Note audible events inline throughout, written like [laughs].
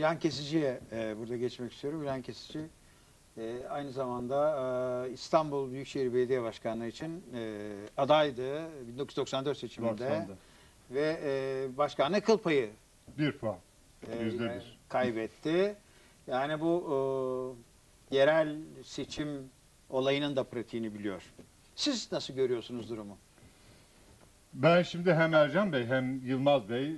İlhan Kesici'ye e, burada geçmek istiyorum. İlhan Kesici e, aynı zamanda e, İstanbul Büyükşehir Belediye Başkanlığı için e, adaydı 1994 seçiminde 90'da. ve e, başkanlık kıl payı Bir puan. e, Yüzde yani bir. kaybetti. Yani bu e, yerel seçim olayının da pratiğini biliyor. Siz nasıl görüyorsunuz durumu? Ben şimdi hem Ercan Bey hem Yılmaz Bey e,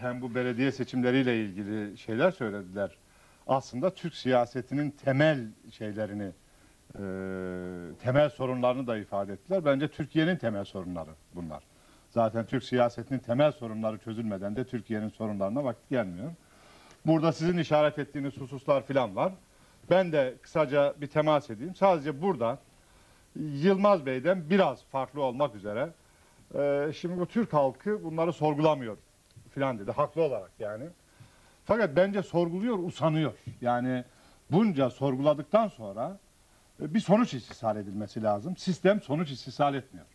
hem bu belediye seçimleriyle ilgili şeyler söylediler. Aslında Türk siyasetinin temel şeylerini, e, temel sorunlarını da ifade ettiler. Bence Türkiye'nin temel sorunları bunlar. Zaten Türk siyasetinin temel sorunları çözülmeden de Türkiye'nin sorunlarına vakit gelmiyor. Burada sizin işaret ettiğiniz hususlar falan var. Ben de kısaca bir temas edeyim. Sadece burada Yılmaz Bey'den biraz farklı olmak üzere ee, şimdi bu Türk halkı bunları sorgulamıyor filan dedi. Haklı olarak yani. Fakat bence sorguluyor, usanıyor. Yani bunca sorguladıktan sonra e, bir sonuç istishal edilmesi lazım. Sistem sonuç istishal etmiyor.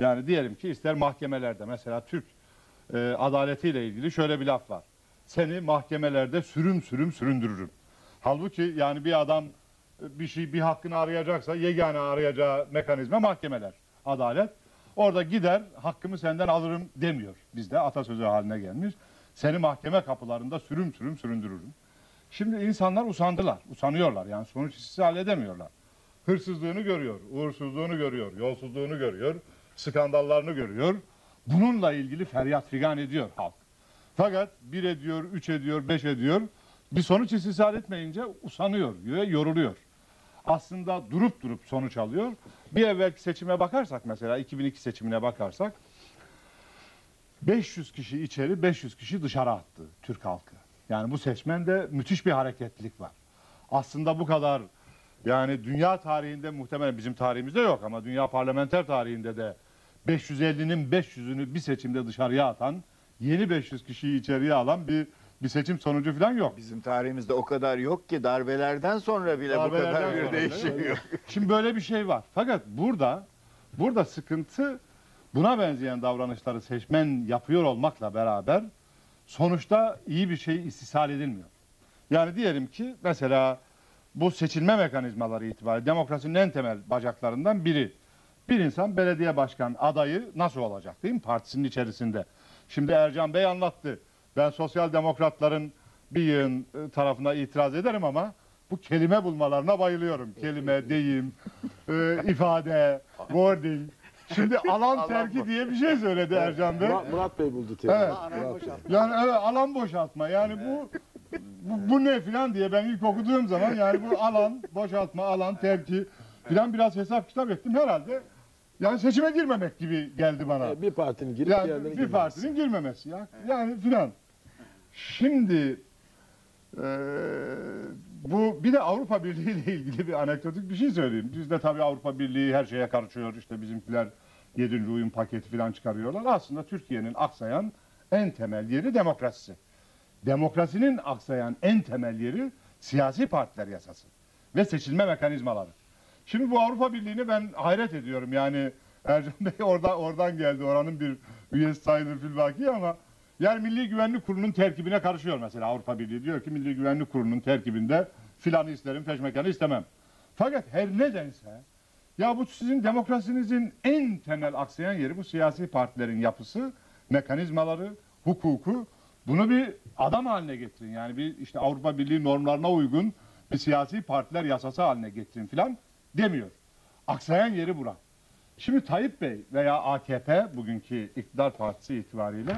Yani diyelim ki ister mahkemelerde mesela Türk e, adaletiyle ilgili şöyle bir laf var. Seni mahkemelerde sürüm sürüm süründürürüm. Halbuki yani bir adam e, bir şey bir hakkını arayacaksa yegane arayacağı mekanizma mahkemeler, adalet. Orada gider hakkımı senden alırım demiyor. Bizde atasözü haline gelmiş. Seni mahkeme kapılarında sürüm sürüm süründürürüm. Şimdi insanlar usandılar, usanıyorlar yani sonuç istihal edemiyorlar. Hırsızlığını görüyor, uğursuzluğunu görüyor, yolsuzluğunu görüyor, skandallarını görüyor. Bununla ilgili feryat figan ediyor halk. Fakat bir ediyor, üç ediyor, beş ediyor. Bir sonuç istihsal etmeyince usanıyor ve yoruluyor. Aslında durup durup sonuç alıyor. Bir evvelki seçime bakarsak mesela 2002 seçimine bakarsak 500 kişi içeri 500 kişi dışarı attı Türk halkı. Yani bu seçmende müthiş bir hareketlilik var. Aslında bu kadar yani dünya tarihinde muhtemelen bizim tarihimizde yok ama dünya parlamenter tarihinde de 550'nin 500'ünü bir seçimde dışarıya atan, yeni 500 kişiyi içeriye alan bir bir seçim sonucu falan yok. Bizim tarihimizde o kadar yok ki darbelerden sonra bile bu Darbelerden kadar bir sonra, değişim yok. Şimdi böyle bir şey var. Fakat burada burada sıkıntı buna benzeyen davranışları seçmen yapıyor olmakla beraber sonuçta iyi bir şey istishal edilmiyor. Yani diyelim ki mesela bu seçilme mekanizmaları itibariyle demokrasinin en temel bacaklarından biri. Bir insan belediye başkan adayı nasıl olacak değil mi partisinin içerisinde? Şimdi Ercan Bey anlattı. Ben sosyal demokratların bir yığın e, tarafına itiraz ederim ama bu kelime bulmalarına bayılıyorum. Kelime, deyim, e, ifade, wording. Şimdi [laughs] alan terki diye bir şey söyledi Ercan Bey. Murat, Murat Bey buldu terimi. Evet. Murat Bey. Yani evet alan boşaltma. Yani bu bu, bu ne filan diye ben ilk okuduğum zaman yani bu alan boşaltma, alan terki filan biraz hesap kitap ettim herhalde. Yani seçime girmemek gibi geldi bana. Ee, Bir partinin girip Yani bir partinin girmemesi ya. Yani filan. Şimdi eee, bu bir de Avrupa Birliği ile ilgili bir anekdotik bir şey söyleyeyim. Bizde tabii Avrupa Birliği her şeye karışıyor. İşte bizimkiler 7. uyum paketi filan çıkarıyorlar. Aslında Türkiye'nin aksayan en temel yeri demokrasisi. Demokrasinin aksayan en temel yeri siyasi partiler yasası ve seçilme mekanizmaları. Şimdi bu Avrupa Birliği'ni ben hayret ediyorum. Yani Ercan Bey oradan, oradan geldi. Oranın bir üyesi sayılır filvaki ama yani Milli Güvenlik Kurulu'nun terkibine karışıyor mesela Avrupa Birliği. Diyor ki Milli Güvenlik Kurulu'nun terkibinde filanı isterim, peşmekanı istemem. Fakat her nedense ya bu sizin demokrasinizin en temel aksayan yeri bu siyasi partilerin yapısı, mekanizmaları, hukuku. Bunu bir adam haline getirin. Yani bir işte Avrupa Birliği normlarına uygun bir siyasi partiler yasası haline getirin filan demiyor. Aksayan yeri bura. Şimdi Tayyip Bey veya AKP bugünkü iktidar partisi itibariyle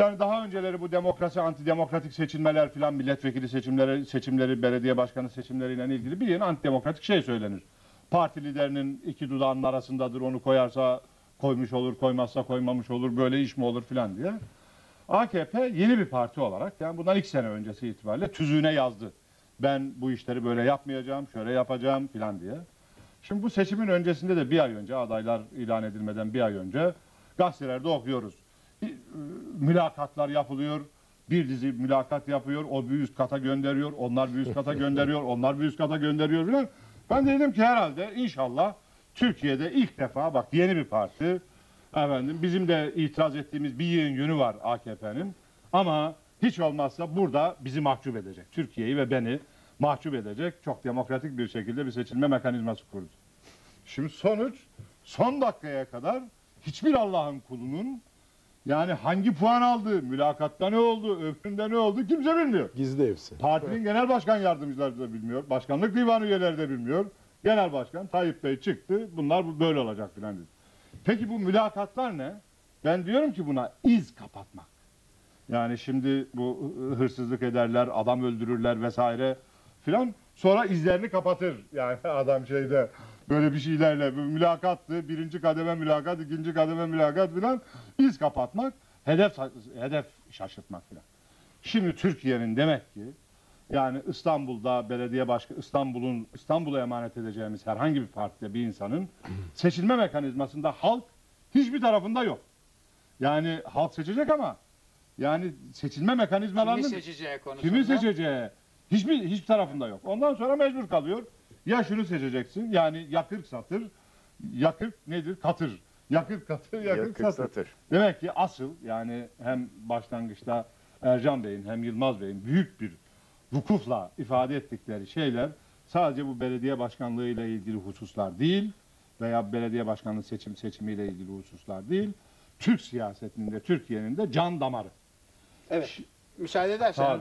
yani daha önceleri bu demokrasi, antidemokratik seçilmeler filan milletvekili seçimleri, seçimleri, belediye başkanı seçimleriyle ilgili bir yeni antidemokratik şey söylenir. Parti liderinin iki dudağının arasındadır onu koyarsa koymuş olur, koymazsa koymamış olur, böyle iş mi olur filan diye. AKP yeni bir parti olarak yani bundan iki sene öncesi itibariyle tüzüğüne yazdı. Ben bu işleri böyle yapmayacağım, şöyle yapacağım filan diye. Şimdi bu seçimin öncesinde de bir ay önce adaylar ilan edilmeden bir ay önce gazetelerde okuyoruz. Mülakatlar yapılıyor. Bir dizi mülakat yapıyor. O bir üst kata gönderiyor. Onlar bir üst kata [laughs] gönderiyor. Onlar bir üst kata gönderiyor filan. Ben de dedim ki herhalde inşallah Türkiye'de ilk defa bak yeni bir parti efendim bizim de itiraz ettiğimiz bir yığın yönü var AKP'nin ama hiç olmazsa burada bizi mahcup edecek. Türkiye'yi ve beni mahcup edecek çok demokratik bir şekilde bir seçilme mekanizması kurdu. Şimdi sonuç son dakikaya kadar hiçbir Allah'ın kulunun yani hangi puan aldı, mülakatta ne oldu, öpümde ne oldu kimse bilmiyor. Gizli hepsi. Partinin genel başkan yardımcıları da bilmiyor. Başkanlık divanı üyeleri de bilmiyor. Genel başkan Tayyip Bey çıktı. Bunlar bu- böyle olacak filan dedi. Peki bu mülakatlar ne? Ben diyorum ki buna iz kapatmak. Yani şimdi bu hırsızlık ederler, adam öldürürler vesaire filan. Sonra izlerini kapatır. Yani [laughs] adam şeyde böyle bir şeylerle bu mülakattı. Birinci kademe mülakat, ikinci kademe mülakat filan. iz kapatmak, hedef hedef şaşırtmak filan. Şimdi Türkiye'nin demek ki yani İstanbul'da belediye başkanı İstanbul'un İstanbul'a emanet edeceğimiz herhangi bir partide bir insanın seçilme mekanizmasında halk hiçbir tarafında yok. Yani halk seçecek ama yani seçilme Kimi mekanizmalarının seçeceği konusunda. kimi seçeceği hiçbir hiçbir tarafında yok. Ondan sonra mecbur kalıyor. Ya şunu seçeceksin yani yakır satır, yakır nedir? Katır. Yakır katır, yakır, Yakıt satır. satır. Demek ki asıl yani hem başlangıçta Ercan Bey'in hem Yılmaz Bey'in büyük bir vukufla ifade ettikleri şeyler sadece bu belediye başkanlığı ile ilgili hususlar değil veya belediye başkanlığı seçim seçimiyle ilgili hususlar değil. Türk siyasetinde, Türkiye'nin de can damarı. Evet. Müsaade edersen Tabii.